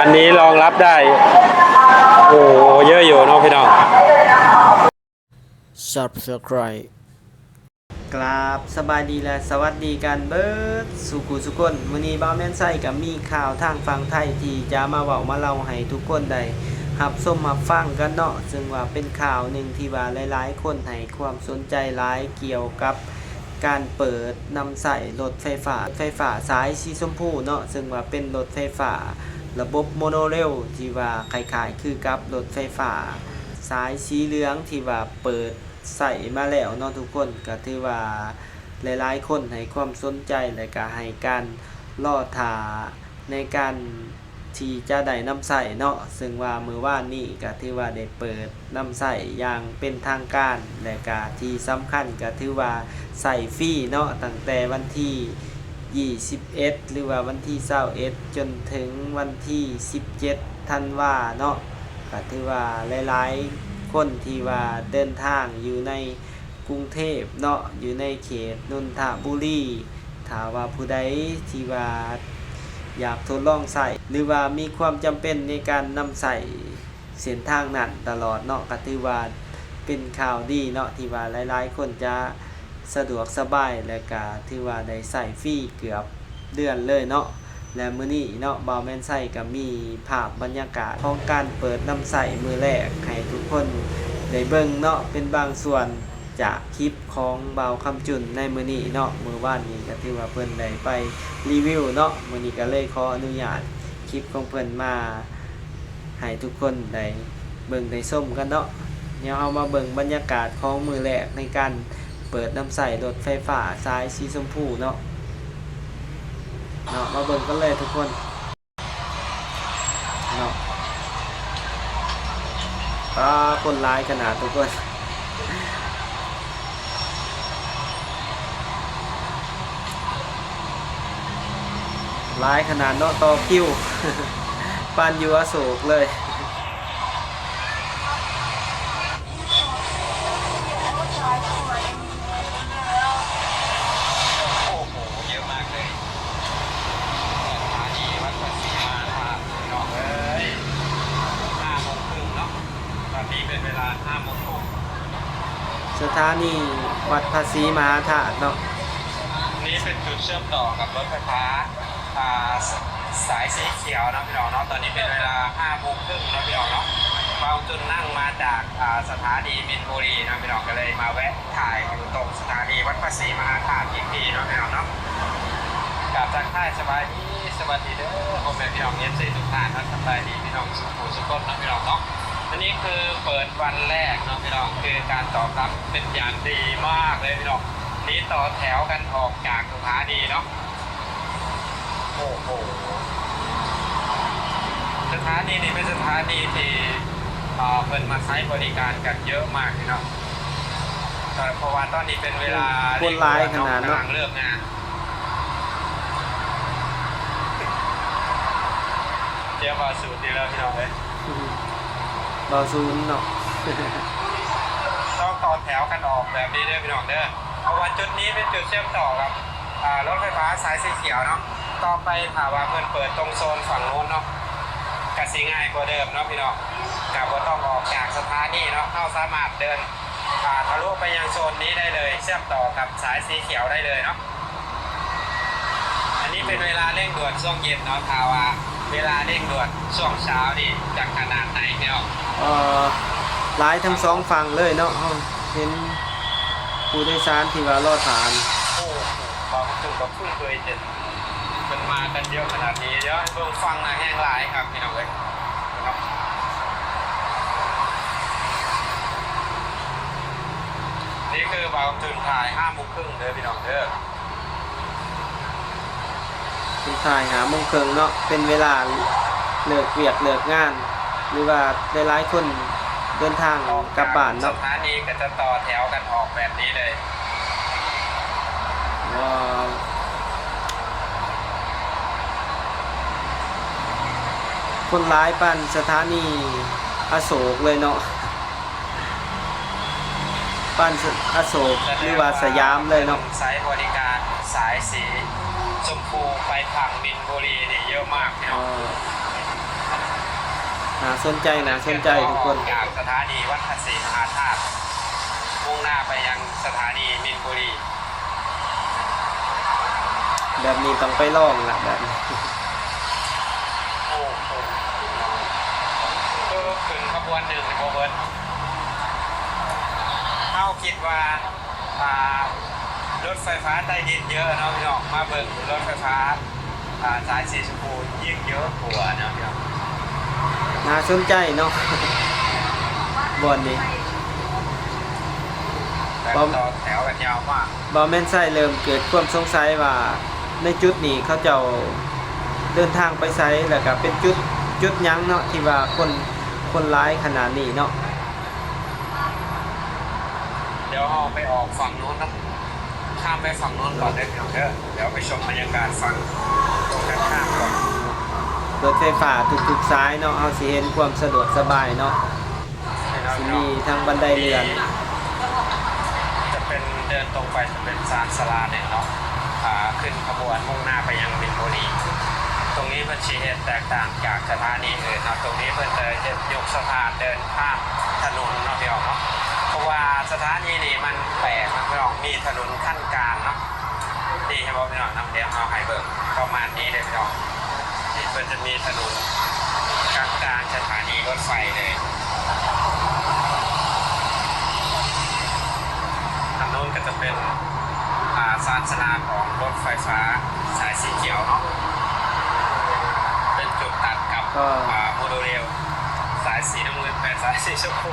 อันนี้รองรับได้ โอ้โหเยอะอยู่เนาะพี่น้อง subscribe กราบสบายดีและสวัสดีกันเบิร์ดสุกุสุกนวันนี้บ้าวแม่นไส้กับมีข่าวทางฝั่งไทยที่จะมาเว้ามาเล่าให้ทุกคนได้รับส้มมาฟังกันเนาะซึ่งว่าเป็นข่าวหนึ่งที่ว่าหลายๆ คนให้ความสนใจหลายเกี่ยวกับการเปิดนำใส่รถไฟฟ้าไฟฟ้าสายสีชมพูเนาะซึ่งว่าเป็นรถไฟฟ้า ระบบโมโนเรลที่ว่าคล้ายๆคือกับรถไฟฟ้าสายสีเหลืองที่ว่าเปิดใส่มาแล้วเนาะทุกคนก็ถือว่าหลายๆคนให้ความสนใจและก็ให้การรอทาในการที่จะได้นำใส่เนาะซึ่งว่ามือว่านนี้ก็ถือว่าได้เปิดนำใส่อย่างเป็นทางการและก็ที่สำคัญก็ถือว่าใส่ฟรีเนาะตั้งแต่วันที่ 21หรือว่าวันที่21จนถึงวันที่17ธันวาเนาะก็ถือว่าหลายๆคนที่ว่าเดินทางอยู่ในกรุงเทพเนาะอยู่ในเขตนนทบุรีถ้าว่าผู้ใดที่ว่าอยากทดลองใส่หรือว่ามีความจำเป็นในการนำใส่เส้นทางนั้นตลอดเนาะก็ถือว่าเป็นข่าวดีเนาะที่ว่าหลายๆ คนจะ สะดวกสบายและก็ถือว่าได้ใส่ฟรีเกือบเดือนเลยเนาะและมื้อนี้เนาะบาวแมนไซก็มีภาพบรรยากาศของการเปิดน้ำใส่มือแรกให้ทุกคนได้เบิ่งเนาะเป็นบางส่วนจากคลิปของบาวคำจุนในมื้อนี้เนาะมือวานนี้ก็ถือว่าเพิ่นได้ไปรีวิวเนาะมื้อนี้ก็เลยขออนุญาตคลิปของเพิ่นมาให้ทุกคนได้เบิ่งได้ส้มกันเนาะเดี๋ยวเอามาเบิ่งบรรยากาศของมือแรกในการ เปิดน้ำใส่รถไฟฟ้าสายสีชมพูเนาะเนาะมาเบิ่งกันเลยทุกคนเนาะปลาคนร้ายขนาดทุกคนร้ายขนาดเนาะต่อคิวปานยูอโศกเลย โอ้โห เยอะมากเลยสถานีวัดพระศรีมาธาตุพี่น้องเอ้ยห้าโมงครึ่งเนาะ ตอนนี้เป็นเวลาห้าโมงครึ่ง สถานีวัดภาษีมหาธาตุเนาะนี่เป็นจุดเชื่อมต่อกับรถไฟฟ้าอ่าสายสีเขียวนะพี่น้องเนาะตอนนี้เป็นเวลาห้าโมงครึ่งนะพี่น้องเนาะเบาจุนนั่งมาจากอ่าสถานีมินบุรีนะพี่น้องก็เลยมาแวะถ่ายอยู่ตรงสถานีวัดพระศรีมหาธาตุอีกทีนะพี่น้องเนาะกลับจากค่ายสบายดีสวัสดีเด้อผมเป็นพี่น้องเอฟซีทุกท่านนะสบายดีพี่น้องสุขุสุขนนะพี่น้องเนาะ อันนี้คือเปิดวันแรกเนาะพี่น้องคือการตอบรับเป็นอย่างดีมากเลยพี่น้องนี่ต่อแถวกันออกจากสถานีเนาะโอ้โหสถานีนี้เป็นสถานีที่เอ่อเพิ่นมาใช้บริการกันเยอะมากพี่น้องแต่เพราะว่าตอนนี้เป็นเวลาคนร้ายขนาดเนอะกำลังเลิกงานเดี๋ยวมาสูตรดีแล้วพี่น้องเลย บาซูนเนาะต้องต่อแถวกันออกแบบนี้เด้อพี่น้องเด้อเพราะว่าจุดนี้เป็นจุดเชื่อมต่อกับอ่ารถไฟฟ้าสายสีเขียวเนาะต่อไปถาว่าเพิ่นเปิดตรงโซนฝั่งโน้นเนาะกสิง่ายกว่าเดิมเนาะพี่น้องกับว่าต้องออกจากสถานีเนาะเข้าสามารถเดินอ่าทะลุไปยังโซนนี้ได้เลยเชื่อมต่อกับสายสีเขียวได้เลยเนาะอันนี้เป็นเวลาเร่งด่วนช่วงเย็นเนาะทาว่า เวลาเร่งด่วนช่วงเช้านี่จะขนาดไหนเนี่ยเอ่อร้ายทั้งสองฝั่งเลยเนาะเราเห็นผู้โดยสารที่ว่ารอฐานโอ้โหบางจุดก็เพิ่งเคยเห็นมันมากันเยอะขนาดนี้เดี๋ยวให้เบิ่งฟังนะแห้งหลายครับพี่น้องเอ้ยนะครับนี่คือบางจุดถ่ายห้าโมงครึ่งเด้อพี่น้องเด้อ คุณชายหาโมงเคิงเนาะเป็นเวลาเลิกเวียกเลิกงาน หรือว่าหลายๆคนเดินทางกลับบ้านสเนาะถานีก็จะต่อแถวกันออกแบบนี้เลยว้าวคนร้ายปันสถานีอโศกเลยเนาะปันอโศกหรือว่าสยามเลยเนาะสายบริการสายสี ชมพูไปฝั่งมินบุรีนี่เยอะมากพี่น้เอ่องอน่าสนใจน่าสนใจทุกคนจากสถานีวัดภาษีมหาธาตุมุ่งหน้าไปยังสถานีมินบุรี แบบนี้ต้องไปลองละแบบนี้โอ้โหก็ขึ้นขบวนหนึ่งในโบเบิร์ตเข้าคิดว่าอ่า รถไฟฟ้าใต้ดินเยอะเนาะพี่น้องมาเบิ่งรถไฟฟ้าอ่าสายสีชมพูยิ่งเยอะกว่าเนาะพี่น้องน่าสนใจเนาะบอนนี้แต่พร้อมต่อแถวกันยาวมากบอแมนไซเริ่มเกิดความสงสัยว่าในจุดนี้เขาเจ้าเดินทางไปไซแล้วก็เป็นจุดจุดหยั้งเนาะที่ว่าคนคนร้ายขนาดนี้เนาะเดี๋ยวเอาไปออกฝั่งนู้นนะ ข้ามไปฝั่งนู้นก่อนเด้อพี่น้องเด้อเดี๋ยวไปชมบรรยากาศฝั่งตรงกันข้ามก่อนรถไฟฟ้าทุกๆซ้ายเนาะเอาสิเห็นความสะดวกสบายเนาะให้เราสิพี่น้มีองทางบันไดเลื่อน จะเป็นเดินตรงไปจะเป็นซานสลาเนี่ยเนาะขาขึ้นขบวนมุ่งหน้าไปยังมินบุรีตรงนี้เพิ่นชี้เหตุแตกต่างจากสถานีอื่นเนาะตรงนี้เพิ่นจะยกสะพานเดินข้ามถนนเนาะพี่น้องเนาะเพ ราะว่าสถานีนี้มันแปลกนะพี่น้องมีถนนขั้นกลางเนาะดีใช่ไหมพี่น้องเนาะเดี๋ยวเอาให้เบิ่งประมาณนี้เลยพี่น้องนี่เพิ่นจะมีถนนกลางกลางๆสถานีรถไฟเลยทางโน้นก็จะเป็นอ่าซานสลาของรถไฟฟ้าสายสีเขียวเนาะเป็นจุดตัดกับก็อ่าโมโนเรลสายสีน้ำเงินเป็นสายสีชมพู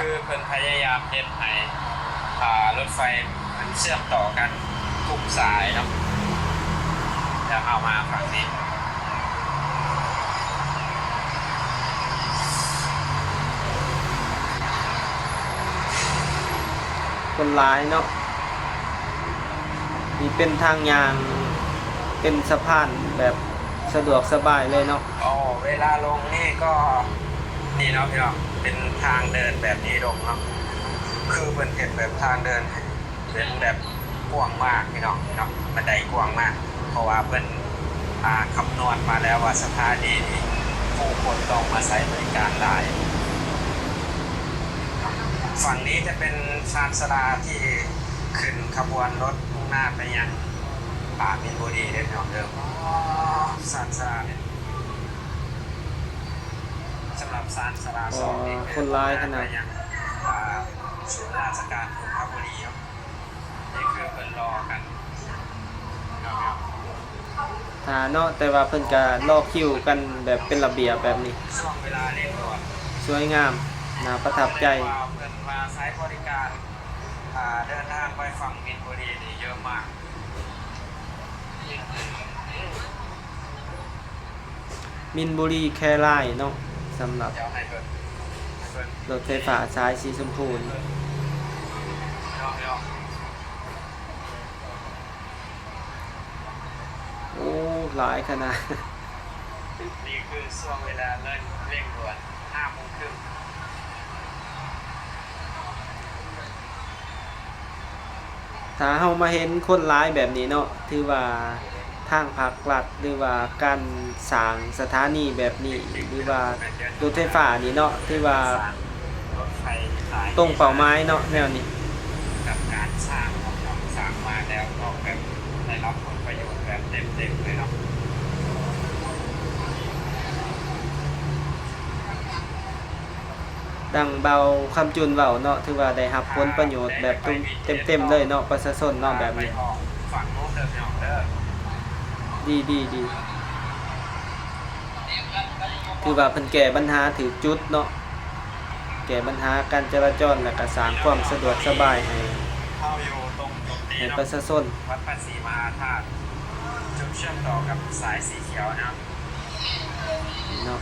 คือเพิ่นพยายามเฮ็ดให้อ่ารถไฟมันเชื่อมต่อกันทุกสายเนาะแล้วเอามาฝั่งนี้คนร้ายเนาะนี่เป็นทางยางเป็นสะพานแบบสะดวกสบายเลยเนาะอ๋อเวลาลงนี่ก็นี่เนาะพี่น้อง เป็นทางเดินแบบนี้ลงเนาะคือเป็นเห็นแบบทางเดินเป็นแบบกว้างมากพี่น้องเนาะบันไดกว้างมาก เพราะว่าเพิ่นอาคำนวณมาแล้วว่าสถานีนี้ผู้คนต้องมาใช้บริการหลายฝั่งนี้จะเป็นชานสลาที่ขึ้นขบวนรถมุ่งหน้าไปยังป่ามินบุรีเดินพี่น้องเดิมชานสลาเนี่ย สำหรับซานสลาสองนี่คนร้ายขนาดไปยังอ่าศูนย์ราชการนนทบุรีครับนี่คือเพิ่นรอกันครับถ้าเนาะแต่ว่าเพิ่นก็รอคิวกันแบบเป็นระเบียบแบบนี้ ช่วงเวลาเร่งด่วนสวยงามน่าประทับใจเรียกว่าเพิ่นมาใช้บริการอ่าเดินทางไปฝั่งมินบุรีนี่เยอะมากมินบุรีแครายเนาะ สำหรับเดี๋ยวให้เพิ่นให้เพิ่นรถไฟฟ้าสายสีชมพูนี่เดี๋ยวเดี๋ยวโอ้หลายขนาดนี่คือช่วงเวลาเร่งเร่งด่วนห้าโมงครึ่งถ้าเฮามาเห็นคนร้ายแบบนี้เนาะถือว่า ทางภาครัฐหรือว่าการสร้างสถานีแบบนี้หรือว่ารถไฟฟ้านี่เนาะถือว่ารถไฟสายตรงเป้าหมายเนาะแนวนี้กับการสร้างของเราสร้างมาแล้วก็แบบได้รับผลประโยชน์แบบเต็มๆเลยเนาะดังเบาคำจุนเบาเนาะถือว่าได้รับผลประโยชน์แบบเต็มๆเลยเนาะประชาชนเนาะแบบนี้ไปออกฝั่งโน้นเดิมเนาะเด้อ ดีดีดีถือว่าเพิ่นแก้ปัญหาถือจุดเนาะแก้ปัญหาการจราจรและก็สร้างความสะดวกสบายให้เข้าอยู่ตรงจุดนี้ให้เนาะประชาชนวัดภาษีมหาธาตุจุดเชื่อมต่อกับสายสีเขียวนะครับเนาะ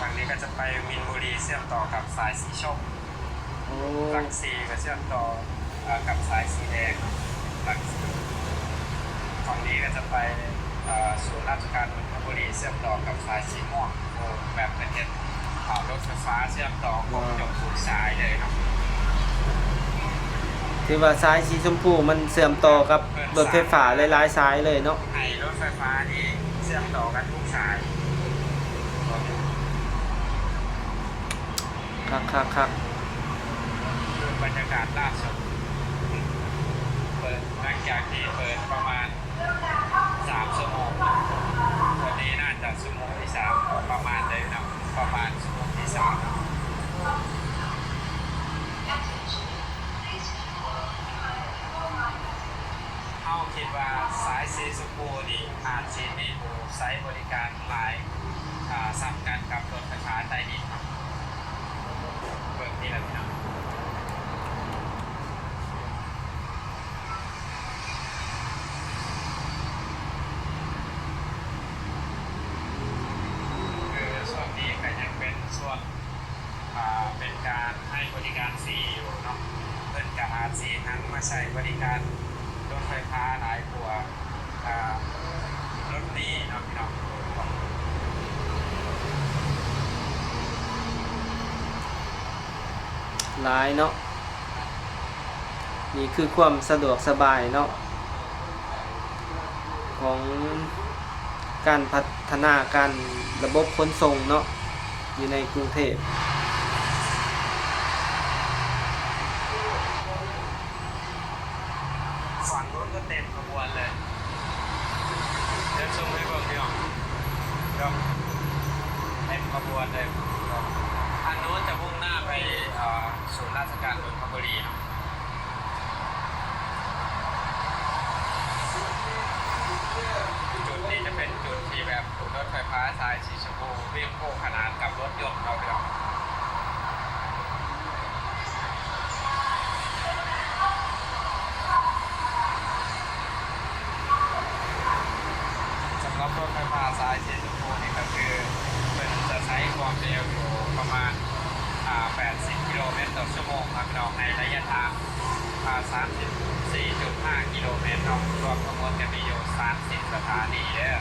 ฝั่งนี้ก็จะไปมินบุรีเชื่อมต่อกับสายสีชมโอ้หลักสีก็เชื่อมต่อเอ่อกับสายสีแดงหลักสีฝั่งนี้ก็จะไปเอ่อ ศูนย์ราชการนนทบุรีเชื่อมต่อกับสายสีม่วงโอ้แบบเป็นเห็นอ่ารถไฟฟ้าเชื่อมต่อครบจบทุกสายเลยเนาะถือว่าสายสีชมพูมันเสื่อมต่อกับรถไฟฟ้าหลายๆสายเลยเนาะให้รถไฟฟ้านี่เชื่อมต่อกันทุกสายคักคักคักคือบรรยากาศล่าสุดเปิดหลังจากที่เปิดประมาณ สามชั่วโมงวันนี้น่าจะชั่วโมงที่สามประมาณเลยนะประมาณชั่วโมงที่สามเข้าคิดว่าสายสีสุโขนี่อาจจะมีผู้ใช้บริการหลายอ่าซ้ำกันกับรถไฟฟ้าใต้ดินครับเปิดนี่แหละพี่น้อง คือช่วงนี้ก็ยังเป็นช่วงอ่าเป็นการให้บริการฟรีอยู่เนาะเพิ่นกับอาซีทั้ง มาใช้บริการรถไฟฟ้าหลายตัวรถนี้เนาะพี่น้องหลายเนาะนี่คือความสะดวกสบายเนาะของการพัฒนาการระบบขนส่งเนาะอยู่ในกรุงเทพ ฝั่งรถ ก็เต็มขบวนเลยเดี๋ยวชมให้เบิ่งพี่น้องเดี๋ยวเต็มขบวนเลยทางโน้นจะมุ่งหน้าไปศูนย์ราชการนนทบุรีเนาะจุดนี้จะเป็นจุดที่แบบรถไฟฟ้าสายสีชมพูวิ่งคู่ขนานกับรถยนต์เราเราสำหรับรถไฟฟ้าสายสีชมพูนี่ก็คือเป็นจะใช้ ความเร็วอยู่ประมาณ 80 กิโลเมตรต่อชั่วโมงครับพี่น้องในระยะทาง 34.5 กิโลเมตรเนาะรวมทั้งหมดจะมีอยู่ 30 สถานีเด้อ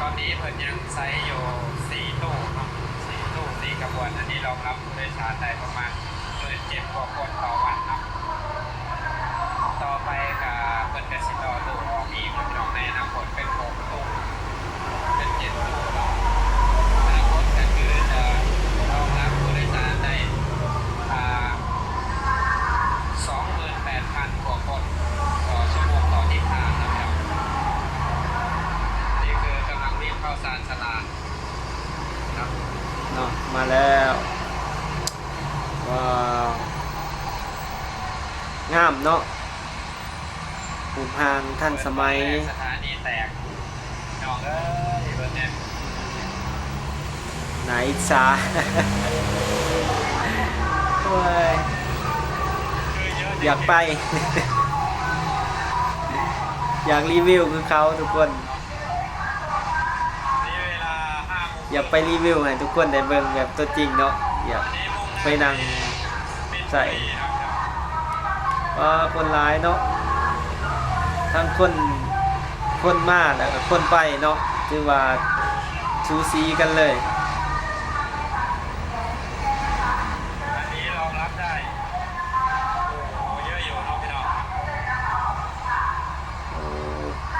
ตอนนี้เพิ่นยังใช้อยู่สี่ตู้เนาะสี่ตู้สี่กระบวน อันนี้รองรับผู้โดยสารได้ประมาณหมื่นเจ็ดกว่าคนต่อวันเนาะต่อไปก็เพิ่นก็สิต่อตู้ออกอีกพี่น้องในอนาคตเป็นหกตู้เป็นเจ็ดตู้เนาะ คตก็คือจะรองรับผู้โดยสารได้สองหมื่นแปดพันกว่าคนต่อชั่วโมงต่อทิศทางนะครับ นี่คือกำลังรีบเข้าสารสลาครับเนาะมาแล้วว้าวงามเนาะผูพางท่านสมัย สถานีแตกน้องเอ้ย ไหนอิสาโอ้ยอยากไป อยากรีวิวคือเขาทุกคน อยากไปรีวิวให้ทุกคนได้เบิ่งแบบตัวจริงเนาะอยากไปนั่งใส่ครับว่าคนร้ายเนาะทั้งคนคนมาแล้วก็คนไปเนาะคือว่าซูซีกันเลย อันนี้รองรับได้ โอ้โหเยอะอยู่เนาะพี่น้อง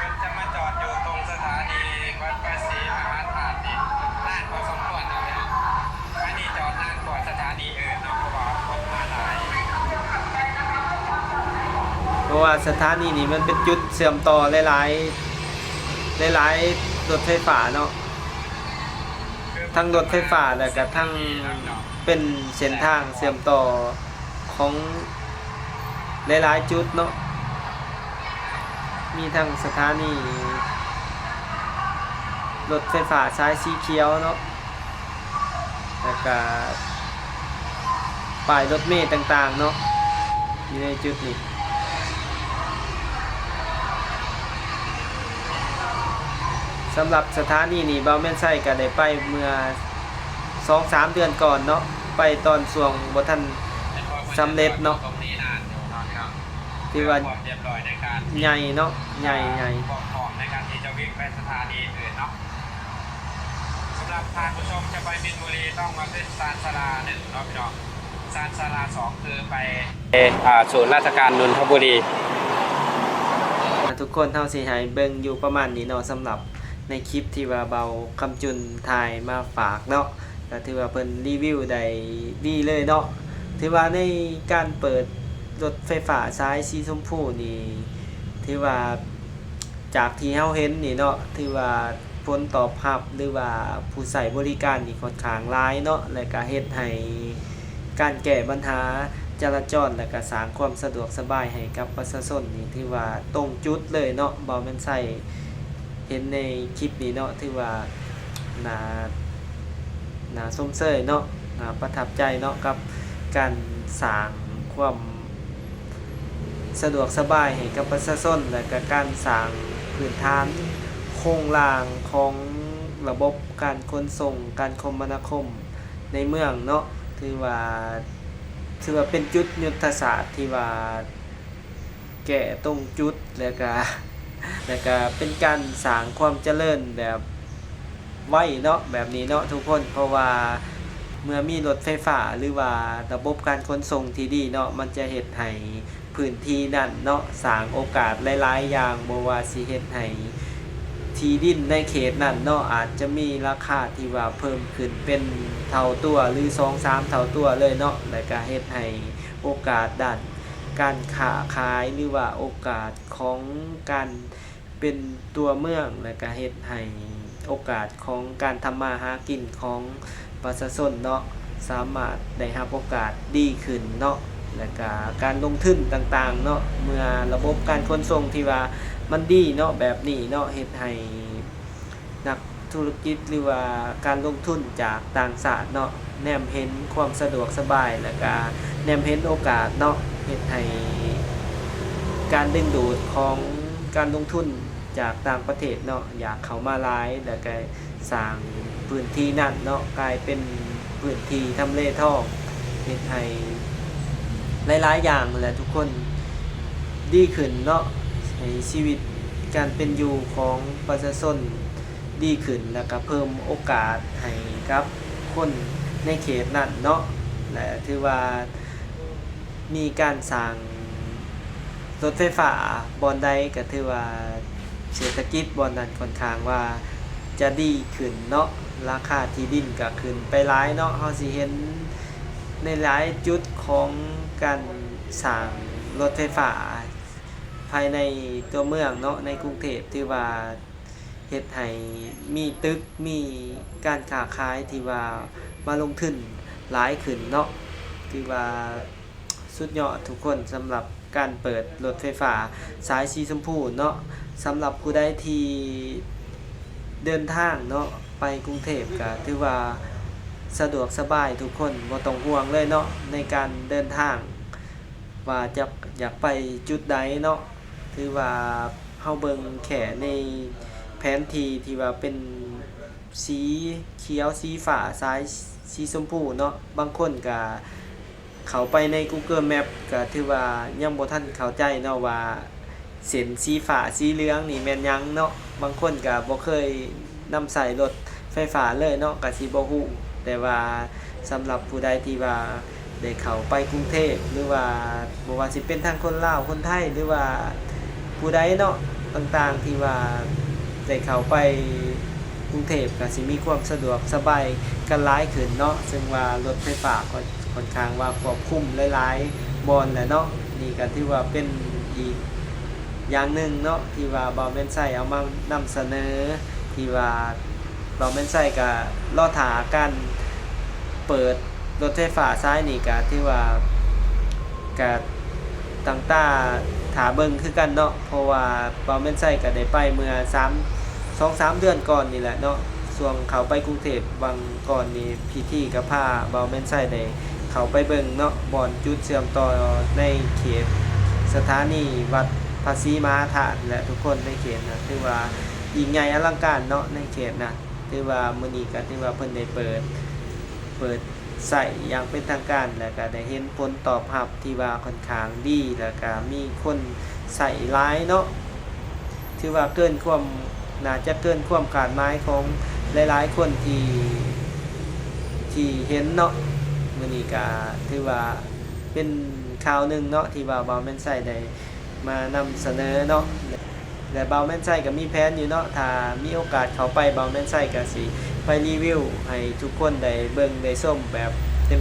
ก็จะมาจอดอยู่ตรงสถานีวัดพระศรีมหาธาตุนี่นานพอสมควรนะพี่น้องอันนี้จอดนานกว่าสถานีอื่นเนาะเพราะว่าคนมาหลาย เพราะว่าส ถานีนี้มันเป็นจุดเสื่อมต่อหลายๆหลายๆรถไฟฟ้าเนาะทั้งรถไฟฟ้าแล้วก็ทั้งเป็นเส้นทางเสื่อมต่อของหลายๆจุดเนาะมีทั้งสถานีรถไฟฟ้าสายสีเขียวเนาะแล้วก็ป้ายรถเมล์ต่างๆเนาะอยู่ในจุดนี้ สำหรับสถานีนี้เบาแม่นไส้ก็ได้ไปเมื่อสองสามเดือนก่อนเนาะไปตอนช่วงบ่ทันสำเร็จเนาะตรงนี้นานอยู่เนาะพี่น้องที่ว่าเพื่อความเรียบร้อยในการใหญ่เนาะใหญ่ใหญ่ความพร้อมในการที่จะวิ่งไปสถานีอื่นเนาะสำหรับท่านผู้ชมจะไปมินบุรีต้องมาขึ้นซานสลาหนึ่งเนาะพี่น้องซซานซาลาสองคือไปอ่าศูนย์ราชการนนทบุรีทุกคนเท่าสิใหายเบิ่งอยู่ประมาณนี้เนาะสำหรับ ในคลิปที่ว่าเบาคำจุนถ่ายมาฝากเนาะก็ถือว่าเพิ่นรีวิวได้ดีเลยเนาะถือว่าในการเปิดรถไฟฟ้าสายสีชมพูนี่ถือว่าจากที่เฮาเห็นนี่เนาะถือว่าผลตอบรับหรือว่าผู้ใช้บริการนี่ค่อนข้างหลายเนาะและก็เฮ็ดให้การแก้ปัญหาจราจรและก็สร้างความสะดวกสบายให้กับประชาชนนี่ที่ว่าตรงจุดเลยเนาะบ่แม่นใส่ ห็นในคลิปนี้เนาะที่ว่านานาส้มเสยเนาะนาประทับใจเนาะกับการสร้างความสะดวกสบายให้กับประชาชนและก็การสร้างพื้นฐานโครงล่างของระบบการขนส่งการคมนาคมในเมืองเนาะถือว่าถือว่าเป็นจุดยุทธศาสตร์ที่ว่าแก่ตรงจุดแล้วก็ แล้วก็เป็นการสร้างความเจริญแบบไว้เนาะแบบนี้เนาะทุกคนเพราะว่าเมื่อมีรถไฟฟ้าหรือว่าระบบการขนส่งที่ดีเนาะมันจะเฮ็ดให้พื้นที่นั่นเนาะสร้างโอกาสหลาย ๆ อย่างบ่ว่าสิเฮ็ดให้ที่ดินในเขตนั้นเนาะอาจจะมีราคาที่ว่าเพิ่มขึ้นเป็นเท่าตัวหรือ 2 3 เท่าตัวเลยเนาะแล้วก็เฮ็ดให้โอกาสด้านการค้าขายหรือว่าโอกาสของการ เป็นตัวเมืองแล้วก็เฮ็ดให้โอกาสของการทำมาหากินของประชาชนเนาะสามารถได้รับโอกาสดีขึ้นเนาะแล้วก็การลงทุนต่างๆเนาะเมื่อระบบการขนส่งที่ว่ามันดีเนาะแบบนี้เนาะเฮ็ดให้นักธุรกิจหรือว่าการลงทุนจากต่างชาติเนาะแนมเห็นความสะดวกสบายแล้วก็แนมเห็นโอกาสเนาะเฮ็ดให้การดึงดูดของการลงทุน จากต่างประเทศเนาะอยากเขามาหลายแล้วก็สร้างพื้นที่นั่นเนาะกลายเป็นพื้นที่ทำเลทองเฮ็ดให้หลายๆอย่างแหละทุกคนดีขึ้นเนาะให้ชีวิตการเป็นอยู่ของประชาชนดีขึ้นแล้วก็เพิ่มโอกาสให้กับคนในเขตนั้นเนาะและถือว่ามีการสร้างรถไฟฟ้าบอนใดก็ถือว่า เศรษฐกิจบอนนั้นค่อนข้างว่าจะดีขึ้นเนาะราคาที่ดินก็ขึ้นไปหลายเนาะเฮาสิเห็นในหลายจุดของการสร้างรถไฟฟ้า ภายในตัวเมืองเนาะในกรุงเทพที่ว่าเฮ็ดให้มีตึกมีการค้าขายที่ว่ามาลงทุนหลายขึ้นเนาะที่ว่าสุดยอดทุกคนสำหรับ การเปิดรถไฟฟ้าสายสีชมพูเนาะสำหรับผู้ใดที่เดินทางเนาะไปกรุงเทพก็ถือว่าสะดวกสบายทุกคนบ่ต้องห่วงเลยเนาะในการเดินทาง ว่าจะอยากไปจุดใดเนาะถือว่าเฮาเบิ่งแค่ในแผนที่ที่ว่าเป็นสีเขียวสีฟ้าซ้ายสีชมพูเนาะบางคนก็ เขาไปใน Google Map ก็ถือว่ายังบ่ทันเข้าใจเนาะว่าเส้นสีฟ้าสีเหลืองนี่แม่นหยังเนาะบางคนก็บ่เคยนำใส่รถไฟฟ้าเลยเนาะก็สิบ่ฮู้แต่ว่าสำหรับผู้ใดที่ว่าได้เข้าไปกรุงเทพหรือว่าบ่ว่าสิเป็นทางคนลาวคนไทยหรือว่าผู้ใดเนาะต่างๆที่ว่าได้เข้าไปกรุงเทพก็สิมีความสะดวกสบายกันหลายขึ้นเนาะซึ่งว่ารถไฟฟ้าก็ ค่อนข้างว่าควบคุมหลายๆบอนแหละเนาะนี่ก็ถือว่าเป็นอีกอย่างหนึ่งเนาะที่ว่าบอลแมนไซเอามานำเสนอที่ว่าบอลแมนไซก็รอถากันเปิดรถไฟฟ้าซ้ายนี่ก็ที่ว่าก็ตังตาถาเบิงคือกันเนาะเพราะว่าเปาแมนไส้ก็ได้ไปเมื่อ3 2 3เดือนก่อนนี่แหละเนาะส่วงเขาไปกรุงเทพบางก่อนนี่พี่ที่กับพาเบาแมนไส้ได้ เขาไปเบิงเนาะบ่อนจุดเชื่อมต่อในเขต สถานีวัดภาษีมหาธาตุและทุกคนในเขตนะถือว่ายิ่งใหญ่อลังการเนาะในเขตนะถือว่ามือนี้ก็ถือว่าเพิ่นได้เปิด เปิดใส่อย่างเป็นทางการแล้วก็ได้เห็นผลตอบรับที่ว่าค่อนข้างดีแล้วก็มีคนใส่ร้ายเนาะถือว่าเกินความน่าจะเกินความคาดหมายของหลายๆ คนที่ที่เห็นเนาะ มื้อนี้ก็ถือว่าเป็นข่าวหนึ่งเนาะที่ว่าเบาแม่นไส้ได้มานำเสนอเนาะและเบาแม่นไส้ก็มีแผนอยู่เนาะถ้ามีโอกาสเขาไปเบาแม่นไส้ก็สิไปรีวิวให้ทุกคนได้เบิ่งได้ส้มแบบ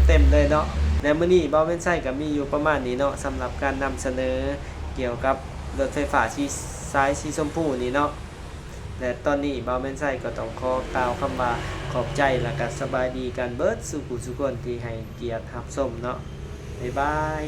เต็มๆเลยเนาะและมื้อนี้เบาแม่นไส้ก็มีอยู่ประมาณนี้เนาะสำหรับการนำเสนอเกี่ยวกับรถไฟฟ้าสีสายสีชมพูนี่เนาะ และตอนนี้บาวแมนไซก็ต้องขอกล่าวคำว่าขอบใจและก็สบายดีกันเบิดสุขุสุคนที่ให้เกียรติรับชมเนาะบ๊ายบาย